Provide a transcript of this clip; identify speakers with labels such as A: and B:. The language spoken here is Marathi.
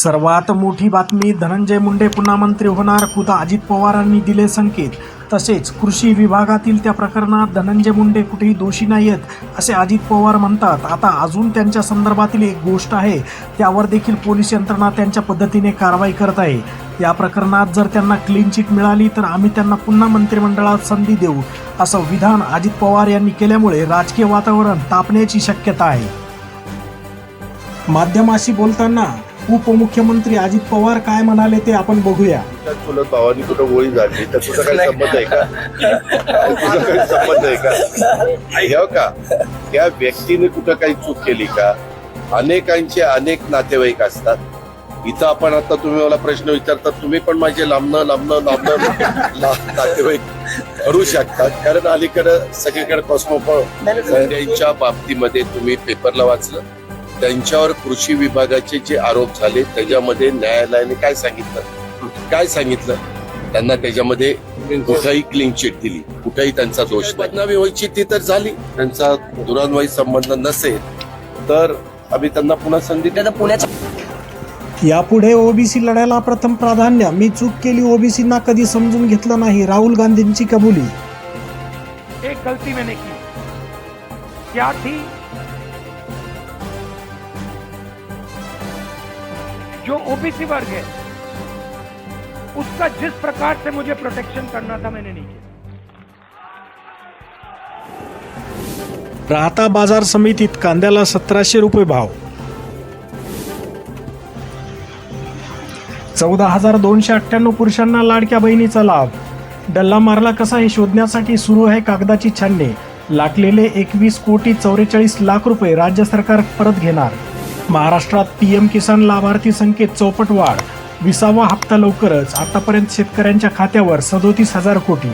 A: सर्वात मोठी बातमी धनंजय मुंडे पुन्हा मंत्री होणार खुदा अजित पवारांनी दिले संकेत. तसेच कृषी विभागातील त्या प्रकरणात धनंजय मुंडे कुठेही दोषी नाहीत असे अजित पवार म्हणतात. आता अजून त्यांच्या संदर्भातील एक गोष्ट आहे त्यावर देखील पोलीस यंत्रणा त्यांच्या पद्धतीने कारवाई करत आहे. या प्रकरणात जर त्यांना क्लीन चिट मिळाली तर आम्ही त्यांना पुन्हा मंत्रिमंडळात संधी देऊ असं विधान अजित पवार यांनी केल्यामुळे राजकीय वातावरण तापण्याची शक्यता आहे. माध्यमाशी बोलताना उपमुख्यमंत्री अजित पवार काय म्हणाले ते आपण बघूया.
B: त्या चुलत भावानी कुठं गोळी झाडली तर तुझा काही संबंध आहे का? तुझा काही संबंध आहे का? हे का त्या व्यक्तीने कुठं काही चूक केली का? अनेकांचे अनेक नातेवाईक असतात. इथं आपण आता तुम्ही मला प्रश्न विचारता तुम्ही पण माझे लांबणं लांबणं लांबणं ला- नातेवाईक करू शकतात. कारण अलीकडं सगळीकडे कॉस्मोपॉल त्यांच्या बाबतीमध्ये तुम्ही पेपरला वाचलं. त्यांच्यावर कृषी विभागाचे जे आरोप झाले त्याच्यामध्ये न्यायालयाने काय सांगितलं? काय सांगितलं? त्यांना त्याच्यामध्ये कुठंही क्लीन चिट दिली. कुठंही त्यांचा दोष. बदनामी व्हायची ती तर झाली. त्यांचा दुरान्वयी संबंध नसेल तर आम्ही त्यांना पुन्हा संधी.
C: आता पुण्याच्या
A: यापुढे ओबीसी लढायला प्रथम प्राधान्य. मी चूक केली ओबीसींना कधी समजून घेतलं नाही. राहुल गांधींची कबुली.
D: एक गलती मैंने की. क्या थी जो ओबीसी वर्ग है उसका जिस प्रकार से मुझे प्रोटेक्शन करना था मैंने नहीं किया।
A: राहता बाजार समितीत कांद्याला सतराशे रुपये भाव. चौदा हजार दोनशे अठ्ठ्याण्णव पुरुषांना लाडक्या बहिणीचा लाभ. डल्ला मारला कसा हे शोधण्यासाठी सुरू आहे कागदाची छाननी. लाटलेले एकवीस कोटी चौवेचाळीस लाख रुपये राज्य सरकार परत घेणार. महाराष्ट्रात पीएम किसान लाभार्थी संख्येत चौपट वाढ. विसावा हप्ता लवकरच. आतापर्यंत शेतकऱ्यांच्या खात्यावर सदोतीस हजार कोटी.